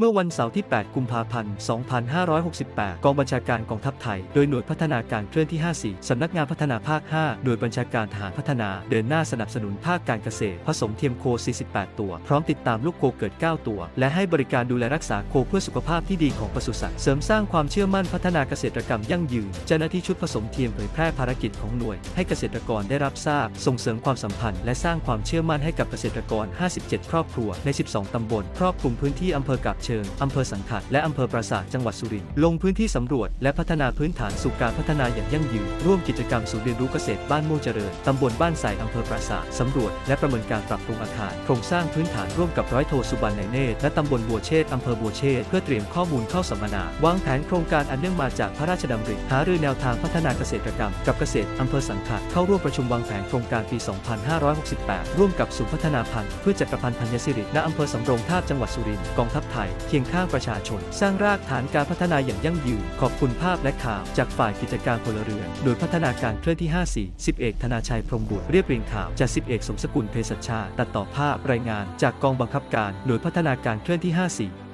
เมื่อวันเสาร์ที่ 8 กุมภาพันธ์ 2568 กองบัญชาการกองทัพไทย โดยหน่วยพัฒนาการเคลื่อนที่ 54 สำนักงานพัฒนาภาค 5 หน่วยบัญชาการทหารพัฒนา เดินหน้าสนับสนุนภาคการเกษตร ผสมเทียมโค 48 ตัว พร้อมติดตามลูกโคเกิด 9 ตัว และให้บริการดูแลรักษาโคเพื่อสุขภาพที่ดีของปศุสัตว์ เสริมสร้างความเชื่อมั่นพัฒนาเกษตรกรรมยั่งยืน เจ้าหน้าที่ชุดผสมเทียมเผยแพร่ภารกิจของหน่วย ให้เกษตรกรได้รับทราบ ส่งเสริมความสัมพันธ์ และสร้างความเชื่อมั่นให้กับเกษตรกร 57 ครอบครัว ใน 12 ตำบล ครอบคลุมพื้นที่อำเภอกาบเชิง อำเภอสังขะและอำเภอปราสาทจังหวัดสุรินทร์ลงพื้นที่สำรวจและพัฒนาพื้นฐานสู่การพัฒนาอย่างยั่งยืน ร่วมกิจกรรมศูนย์เรียนรู้เกษตรบ้านม่วงเจริญตำบลบ้านใสอำเภอปราสาทสำรวจและประเมินการปรับปรุงอาคารโครงสร้างพื้นฐานร่วมกับร้อยโทสุบันไนเนตรและตำบลบัวเชษอำเภอบัวเชษเพื่อเตรียมข้อมูลเข้าสัมมนาวางแผนโครงการอันเนื่องมาจากพระราชดำริหารือแนวทางพัฒนาเกษตรกรรม กับเกษตรอำเภอสังขะเข้าร่วมประชุมวางแผนโครงการปี 2568 ร่วมกับศูนย์พัฒนาพันธุ์เพืชจักรพันธ์ธัญสิริณอำเภอสำโรงทาบจังหวัดสุรินทร์กองทัพไทยเคียงข้างประชาชน สร้างรากฐานการพัฒนาอย่างยั่งยืน ขอบคุณภาพและข่าว จากฝ่ายกิจการพลเรือน โดยพัฒนาการเคลื่อนที่ 54 10เอกธนาชัยพรมบุตรเรียบเรียงข่าวจาก 10 เอกสมสกุลเพศชา ตัดต่อภาพรายงาน จากกองบังคับการ โดยพัฒนาการเคลื่อนที่ 54